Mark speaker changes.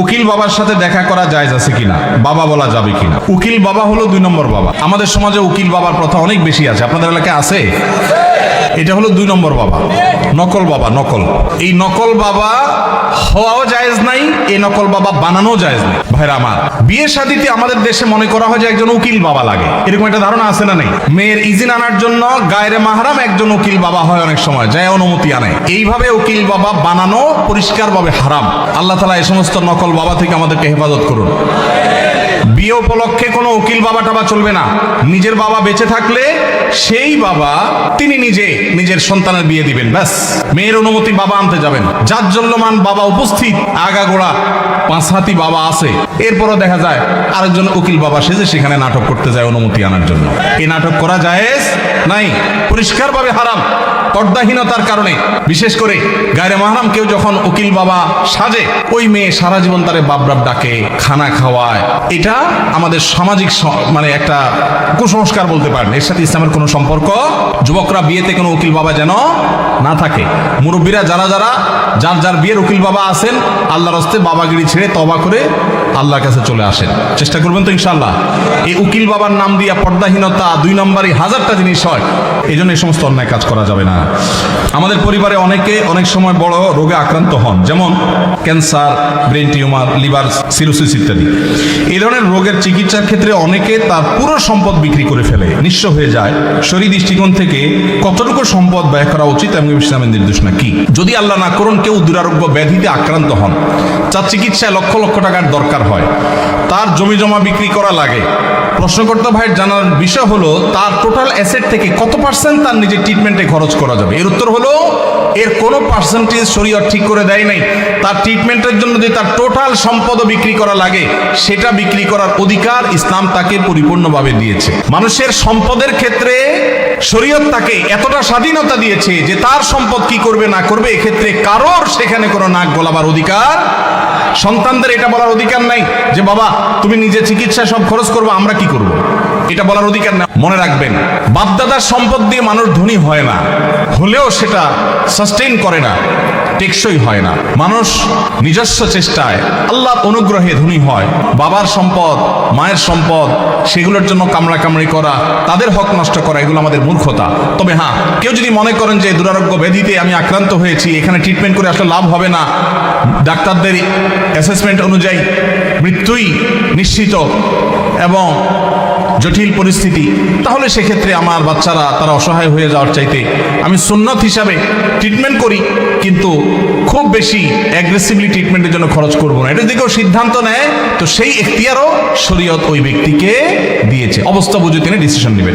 Speaker 1: উকিল বাবার সাথে দেখা করা যায় আছে কিনা? বাবা বলা যাবে কিনা? উকিল বাবা হলো দুই নম্বর বাবা। আমাদের সমাজে উকিল বাবার প্রথা অনেক বেশি আছে। আপনাদের এলাকায় আছে? এটা হলো দুই নম্বর বাবা। নকল বাবা, নকল। এই নকল বাবা হওয়াও জায়েজ নাই, এই নকল বাবা বানানো জায়েজ নাই। ভাইরা আমার, বিয়ে শাদিতে আমাদের দেশে মনে করা হয় যে একজন উকিল বাবা লাগে। এরকম একটা ধারণা আছে না নেই? মেয়ের ইজিন আনার জন্য গায়ের মাহারাম একজন উকিল বাবা হয় অনেক সময়, যায় অনুমতি আনে। এইভাবে উকিল বাবা বানানো পরিষ্কারভাবে হারাম। আল্লাহ তালা এই সমস্ত নকল বাবা থেকে আমাদেরকে হেফাজত করুন। বিয়ে উপলক্ষে কোনো উকিল বাবা টাবা চলবে না। নিজের বাবা বেঁচে থাকলে সেই বাবা তিনি নিজে নিজের সন্তানের বিয়ে দিবেন, ব্যাস। মেয়ের অনুমতি বাবা আনতে যাবেন। যার জন্যমান বাবা উপস্থিত, আগাগোড়া পাঁচ হাতি বাবা আছে। এরপরও দেখা যায় আরেকজন উকিল বাবা সেজে সেখানে নাটক করতে যায় অনুমতি আনার জন্য। এই নাটক করা জায়েজ? নাই, পরিষ্কারভাবে হারাম, পর্দাহীনতার কারণে। বিশেষ করে গায়ে মাহারাম কেউ যখন উকিল বাবা সাজে, ওই মেয়ে সারা জীবন তারে বাবরাব ডাকে, খানা খাওয়ায়। এটা আমাদের সামাজিক মানে একটা কুসংস্কার বলতে পারেন। এর সাথে ইসলামের কোনো সম্পর্ক? যুবকরা বিয়েতে কোনো উকিল বাবা যেন না থাকে। মুরব্বীরা যারা যারা, যার যার বিয়ের উকিল বাবা আছেন, আল্লাহর হস্তে বাবাগিরি ছেড়ে তবা করে আল্লাহর কাছে চলে আসেন। চেষ্টা করবেন তো ইনশাল্লাহ এই উকিল বাবার নাম দিয়া পর্দাহীনতা দুই নম্বরই হাজারটা জিনিস হয়। এই জন্য এই সমস্ত অন্যায় কাজ করা যাবে না। আমাদের পরিবারে অনেকে অনেক সময় বড় রোগে আক্রান্ত হন, যেমন cancer, brain tumour, liver cirrhosis ইত্যাদি। এই ধরনের রোগের চিকিৎসার ক্ষেত্রে অনেকে তার পুরো সম্পদ বিক্রি করে ফেলে, নিঃস্ব হয়ে যায়। শরীর দৃষ্টিকোণ থেকে কতটুকু সম্পদ ব্যয় করা উচিত এমন ইসলামের নির্দেশনা কি? যদি আল্লাহ না করুন, কেউ দুরারোগ্য ব্যাধিতে আক্রান্ত হন। তার চিকিৎসায় লক্ষ লক্ষ টাকার দরকার হয়। তার জমি জমা বিক্রি করা লাগে। প্রশ্নকর্তা ভাইয়ের জানার বিষয় হলো, তার টোটাল অ্যাসেট থেকে কত পার্সেন্ট তার নিজের ট্রিটমেন্টে খরচ করা যাবে? এর উত্তর হলো, এর কোনো পার্সেন্টেজ শরীয়ত ঠিক করে দেয় নাই। তার ট্রিটমেন্টের জন্য যে তার টোটাল সম্পদও বিক্রি করা লাগে, সেটা বিক্রি করার অধিকার ইসলাম তাকে পরিপূর্ণভাবে দিয়েছে। মানুষের সম্পদের ক্ষেত্রে শরীয়ত তাকে এতটা স্বাধীনতা দিয়েছে যে তার সম্পদ কি করবে না করবে, এক্ষেত্রে কারোর সেখানে কোনো নাক গলাবার অধিকার সন্তানদের এটা বলার অধিকার নাই যে, বাবা, তুমি নিজে চিকিৎসা সব খরচ করব, আমরা কি করব। এটা বলার অধিকার না। মনে রাখবেন, বাপদাদার সম্পদ দিয়ে মানুষ ধনী হয় না। হলেও সেটা সাস্টেইন করে না। টেকসই হয় না। মানুষ নিজস্ব চেষ্টায় আল্লাহর অনুগ্রহে ধনী হয়। বাবার সম্পদ, মায়ের সম্পদ, সেগুলোর জন্য কামড়া কামড়ি করা, তাদের হক নষ্ট করা, এগুলো আমাদের মূর্খতা। তবে হ্যাঁ কেউ যদি মনে করেন যে দুরারোগ্য ব্যাধিতে আমি আক্রান্ত হয়েছি, এখানে ট্রিটমেন্ট করে আসলে লাভ হবে না, ডাক্তারদের অ্যাসেসমেন্ট অনুযায়ী মৃত্যুই নিশ্চিত এবং জটিল পরিস্থিতি, তাহলে সেক্ষেত্রে আমার বাচ্চারা তারা অসহায় হয়ে যাওয়ার চাইতে আমি সুন্নত হিসাবে ট্রিটমেন্ট করি, কিন্তু খুব বেশি অ্যাগ্রেসিভলি ট্রিটমেন্টের জন্য খরচ করব না। এটা যদি কেউ সিদ্ধান্ত নেয়, তো সেই এখতিয়ারও শরীয়ত ওই ব্যক্তিকে দিয়েছে। অবস্থা বুঝে তিনি ডিসিশন নেবেন।